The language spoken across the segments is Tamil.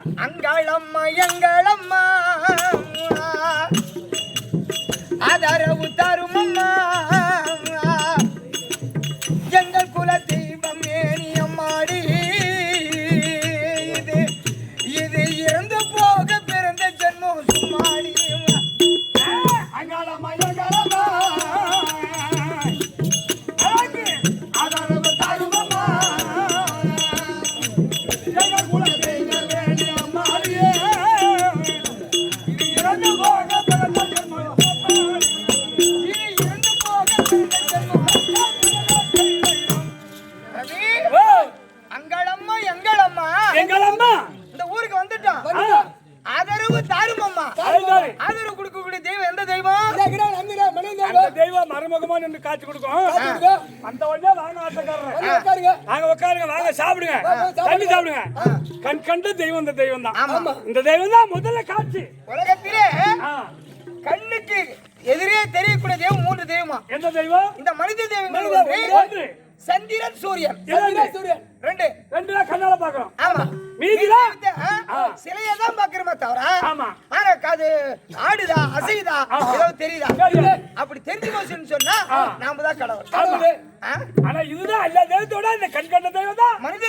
அங்களம்மா எங்களம்மா அதரவு தருமம்மா எங்கள் குல தெய்வம் ஏனியம்மாடி இது இது இறந்து போக பிறந்த ஜென்மம் சும்மாடி. அங்காளம்மா, எங்களம்மா. அதரவு தருமம்மா. எங்கள் குலதெய்வ அங்களம்மா எங்களம்மா. எங்களம்மா. இந்த ஊருக்கு வந்துட்டோம். ஆதரவு தாருமம்மா. ஆதரவு கொடுக்கக்கூடிய தெய்வம் எந்த தெய்வம்? அந்த தெய்வம் மறைமுகமா நின்று காட்சி கொடுக்கும். அந்த உடனே வாங்க ஆட்டக்காரர். வாங்க உட்காருங்க. வாங்க சாப்பிடுங்க. தண்ணி சாப்பிடுங்க. கண் கண்ட தெய்வம் இந்த தெய்வம் தான். இந்த தெய்வம் தான் முதல்ல காட்சி. உலகத்திலே கண்ணுக்கு எதிரே தெரியக்கூடிய தெய்வம் மூன்று தெய்வமா? எந்த தெய்வம்? இந்த மனித. ஒன்று. சந்திரன் சூரியன். இரண்டு. ரெண்டு. மீதிலாம் சிலையை தான் பாக்குறோமே தவிர. ஆனா அது ஆடுதா அசைதா ஆமா. ஏதாவது தெரியுதா. அப்படி தெரிஞ்சு போச்சுன்னு சொன்னா நாம தான் கடவுள்? ஆனா இதுதான் எல்லா தெய்வத்தோட இந்த கண் கண்ட தெய்வம் தான் மனித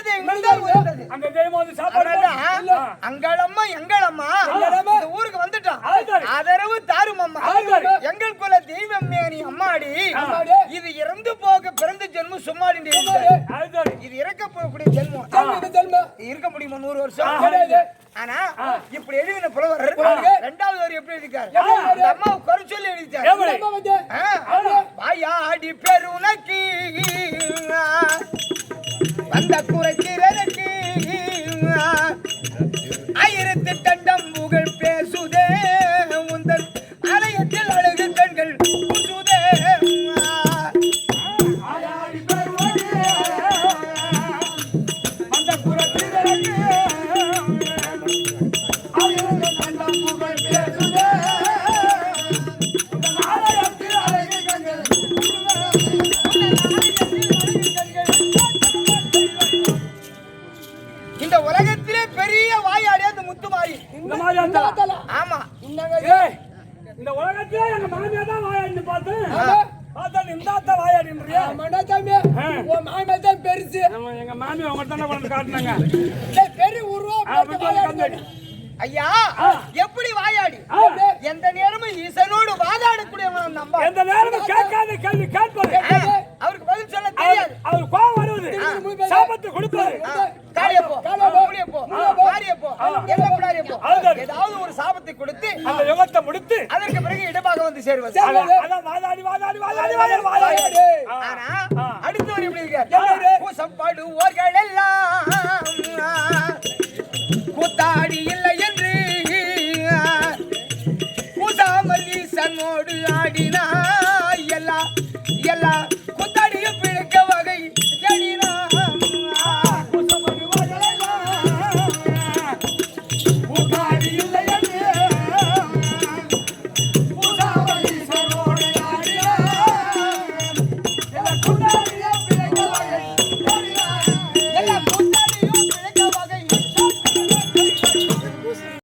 உயர்ந்தது. அந்த தெய்வம் வந்து சாப்பாடு அதனாலதான் அங்களம்மா எங்களம்மா அங்களம்மா. இந்த ஊருக்கு வந்துட்டோம் அதுதானே. ஆதரவு தாருமம்மா அதுதானே. எங்கள் குல தெய்வம் மேனி அம்மாடி அம்மாடி. இது இறந்து போக பிறந்த ஜென்மம் அதுதான் இது இறக்க போகக்கூடிய ஜென்மம். இருக்க முடியுமா? நூறு வருஷம். ஆனா இப்படி எழுதின புலவர் ரெண்டாவது வரி எப்படி எழுதிக்காரு அம்மாவை குறை சொல்லி? எழுதிட்டாரு ஆ, வாயாடி பெருனக்கு வந்த குறைக்கிறனுக்கு ஆயிரத்து தண்டம் புகழ் பேசுதே உலகத்திலே பெரிய வாயாடி அந்த முத்துமாரி இந்த மாதிரி ஆமா. இந்த உலகத்திலே எங்க மாமியா தான் வாயாடின்னு பார்த்தேன். பார்த்தா நீ இந்த ஆத்தா வாயாடின்றியா நம்ம எங்க மாமி அவங்க தானே கொண்டு காட்டினாங்க? விட்டு வந்து ஐயா. எப்படி வாயாடி. எந்த நேரமும் ஈசனோடு வாதாடக்கூடியவன் நம்ப எந்த நேரமும் கேட்காத கேள்வி கேட்பாரு காளியப்போ. ஏதாவது ஒரு சாபத்தை கொடுத்து அந்த யுகத்தை முடித்து அதற்கு பிறகு இடமாக வந்து சேருவது. அதான் வாதாடி வாதாடி வாதாடி வாதாடி வாதாடி. ஆனா எப்படி இருக்கார்? எல்லாம் கூத்தாடி இல்லை என்று பூசாமல் ஈசனோடு ஆடினா எல்லா எல்லா